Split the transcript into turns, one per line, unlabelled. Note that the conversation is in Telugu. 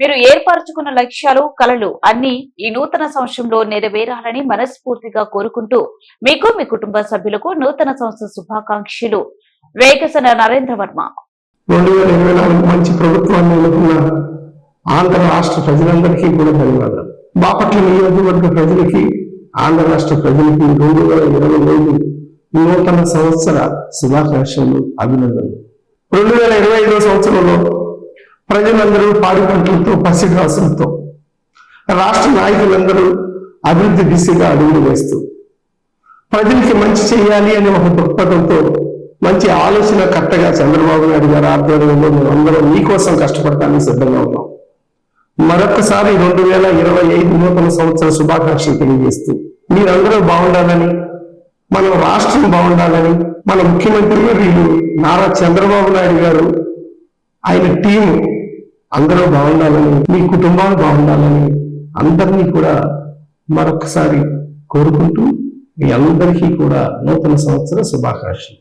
మీరు ఏర్పరచుకున్న లక్ష్యాలు కలలు అన్ని ఈ నూతన సంవత్సరంలో నెరవేరాలని మనస్ఫూర్తిగా కోరుకుంటూ మీకు మీ కుటుంబ సభ్యులకు నూతన సంవత్సర శుభాకాంక్షలు. వేగసన నరేంద్ర వర్మ.
రెండు వేల ఇరవై నాలుగు మంచి ప్రభుత్వాన్ని ఎన్నుకున్న ఆంధ్ర రాష్ట్ర ప్రజలందరికీ కూడా ధన్యవాదాలు. బాపట్ల నియోజకవర్గ ప్రజలకి ఆంధ్ర రాష్ట్ర ప్రజలకి రెండు వేల ఇరవై ఐదు నూతన సంవత్సర శుభాకాంక్షలు అభినందనలు. రెండు వేల ఇరవై ఐదో సంవత్సరంలో ప్రజలందరూ పాడి పంటలతో పసిడి రాసులతో రాష్ట్ర నాయకులందరూ అభివృద్ధి దిశగా అడుగులు వేస్తూ ప్రజలకి మంచి చేయాలి అనే ఒక దృక్పథంతో మంచి ఆలోచన కట్టగా చంద్రబాబు నాయుడు గారి ఆధ్వర్యంలో మేమందరం మీకోసం కష్టపడటానికి సిద్ధంగా ఉన్నాం. మరొకసారి రెండు వేల ఇరవై ఐదు నూతన సంవత్సర శుభాకాంక్షలు తెలియజేస్తూ మీరందరూ బాగుండాలని మన రాష్ట్రం బాగుండాలని మన ముఖ్యమంత్రి వీళ్ళు నారా చంద్రబాబు నాయుడు గారు ఆయన టీం అందరూ బాగుండాలని మీ కుటుంబాలు బాగుండాలని అందరినీ కూడా మరొకసారి కోరుకుంటూ మీ అందరికీ కూడా నూతన సంవత్సర శుభాకాంక్షలు.